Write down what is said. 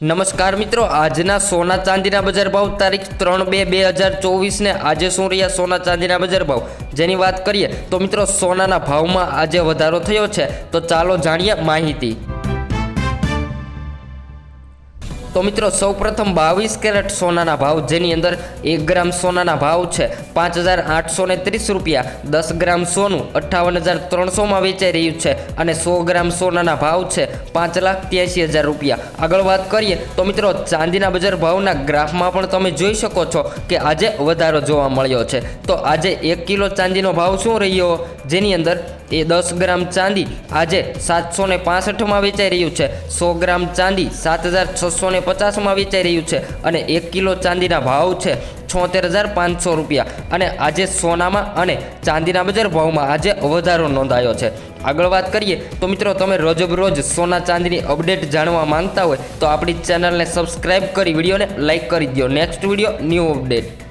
નમસ્કાર મિત્રો, આજના સોના ચાંદીના બજાર ભાવ તારીખ ત્રણ બે બે હજાર ચોવીસને આજે શું રહ્યા સોના ચાંદીના બજાર ભાવ? જેની વાત કરીએ તો મિત્રો, સોનાના ભાવમાં આજે વધારો થયો છે. તો ચાલો જાણીએ માહિતી. તો મિત્રો, સૌપ્રથમ બાવીસ કેરેટ સોનાના ભાવ, જેની અંદર એક ગ્રામ સોનાના ભાવ છે. પાંચ હજાર આઠસો ને ત્રીસ રૂપિયા. દસ ગ્રામ સોનું અઠ્ઠાવન હજાર ત્રણસોમાં વેચાઈ રહ્યું છે અને સો ગ્રામ સોનાના ભાવ છે પાંચ લાખ ત્યાંસી હજાર રૂપિયા. આગળ વાત કરીએ તો મિત્રો, ચાંદીના બજાર ભાવના ગ્રાફમાં પણ તમે જોઈ શકો છો કે આજે વધારો જોવા મળ્યો છે. તો આજે એક કિલો ચાંદીનો ભાવ શું રહ્યો? જેની અંદર એ દસ ગ્રામ ચાંદી આજે સાતસો ને પાસઠમાં વેચાઈ રહ્યું છે. સો ગ્રામ ચાંદી સાત હજાર છસો ને પચાસમાં વેચાઈ રહ્યું છે અને એક કિલો ચાંદીના ભાવ છે છોતેર હજાર પાંચસો રૂપિયા. અને આજે સોનામાં અને ચાંદીના બજાર ભાવમાં આજે વધારો નોંધાયો છે. આગળ વાત કરીએ તો મિત્રો તમે રોજબરોજ સોના ચાંદીની અપડેટ જાણવા માંગતા હોય તો આપણી ચેનલને સબસ્ક્રાઇબ કરી વિડીયોને લાઇક કરી દો નેક્સ્ટ વીડિયો ન્યૂ અપડેટ.